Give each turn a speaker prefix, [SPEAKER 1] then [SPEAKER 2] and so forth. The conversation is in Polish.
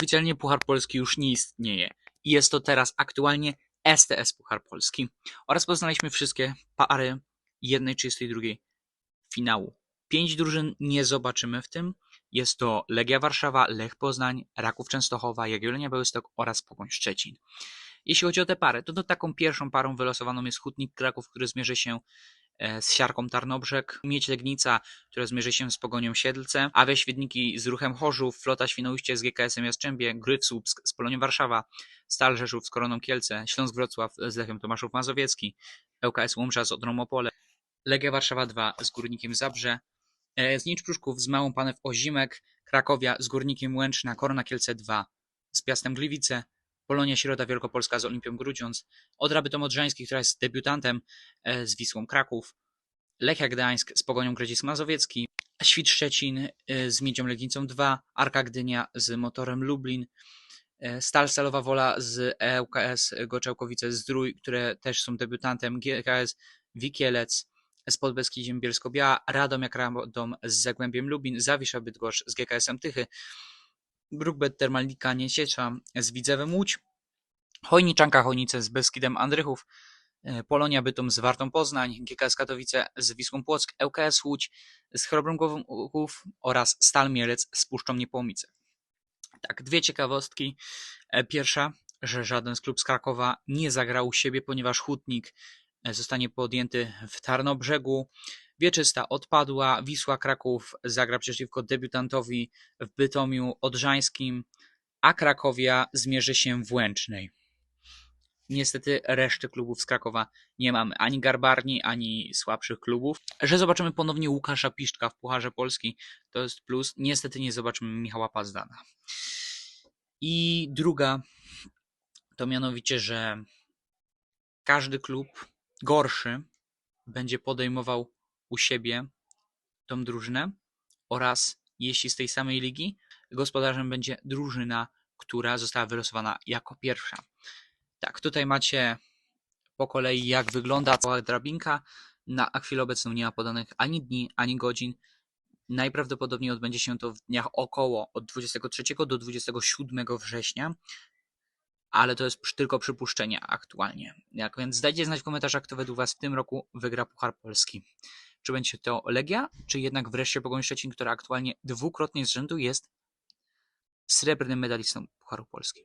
[SPEAKER 1] oficjalnie Puchar Polski już nie istnieje. I jest to teraz aktualnie STS Puchar Polski. Oraz poznaliśmy wszystkie pary jednej 32 finału. Pięć drużyn nie zobaczymy w tym. Jest to Legia Warszawa, Lech Poznań, Raków Częstochowa, Jagiellonia Białystok oraz Pogoń Szczecin. Jeśli chodzi o te pary, to, to taką pierwszą parą wylosowaną jest Hutnik Kraków, który zmierzy się z Siarką Tarnobrzeg, Miedź Legnica, która zmierzy się z Pogonią Siedlce, Awia Świdniki z Ruchem Chorzów, Flota Świnoujście z GKS-em Jastrzębie, Gryf Słupsk z Polonią Warszawa, Stal Rzeszów z Koroną Kielce, Śląsk Wrocław z Lechem Tomaszów Mazowiecki, ŁKS Łomża z Odrą Opole, Legia Warszawa 2 z Górnikiem Zabrze, e, Znicz Pruszków z Małą Panew Ozimek, Krakowia z Górnikiem Łęczna, Korona Kielce 2 z Piastem Gliwice, Polonia Środa Wielkopolska z Olimpią Grudziądz, Odra Bytom Odrzański, która jest debiutantem e, z Wisłą Kraków, Lechia Gdańsk z Pogonią Grodzisk Mazowiecki, Świt Szczecin e, z Miedzią Legnicą 2, Arka Gdynia z Motorem Lublin, e, Stal Stalowa Wola z ŁKS Goczałkowice Zdrój, które też są debiutantem, GKS Wikielec z Podbeskidziem Bielsko-Biała, Radomiak Radom z Zagłębiem Lubin, Zawisza Bydgoszcz z GKS-em Tychy, Brookbet Termalnika Nieciecza z Widzewem Łódź, Chojniczanka Chojnice z Beskidem Andrychów, e, Polonia Bytom z Wartą Poznań, GKS Katowice z Wisłą Płock, ŁKS Łódź z Chrobrą Głowów oraz Stal Mielec z Puszczą Niepołomice. Tak, dwie ciekawostki. E, Pierwsza, że żaden z klub z Krakowa nie zagrał u siebie, ponieważ Hutnik e, zostanie podjęty w Tarnobrzegu. Wieczysta odpadła, Wisła Kraków zagra przeciwko debiutantowi w Bytomiu Odrzańskim, a Krakowia zmierzy się w Łęcznej. Niestety reszty klubów z Krakowa nie mamy ani Garbarni, ani słabszych klubów. Że zobaczymy ponownie Łukasza Piszczka w Pucharze Polski, to jest plus. Niestety nie zobaczymy Michała Pazdana. I druga to mianowicie, że każdy klub gorszy będzie podejmował u siebie tą drużynę oraz jeśli z tej samej ligi, gospodarzem będzie drużyna, która została wylosowana jako pierwsza. Tak, tutaj macie po kolei jak wygląda cała drabinka. Na chwilę obecną nie ma podanych ani dni, ani godzin. Najprawdopodobniej odbędzie się to w dniach około od 23 do 27 września, ale to jest tylko przypuszczenie aktualnie. Jak więc dajcie znać w komentarzach, kto według Was w tym roku wygra Puchar Polski. Czy będzie to Legia, czy jednak wreszcie Pogoń Szczecin, która aktualnie dwukrotnie z rzędu jest srebrnym medalistą Pucharu Polski.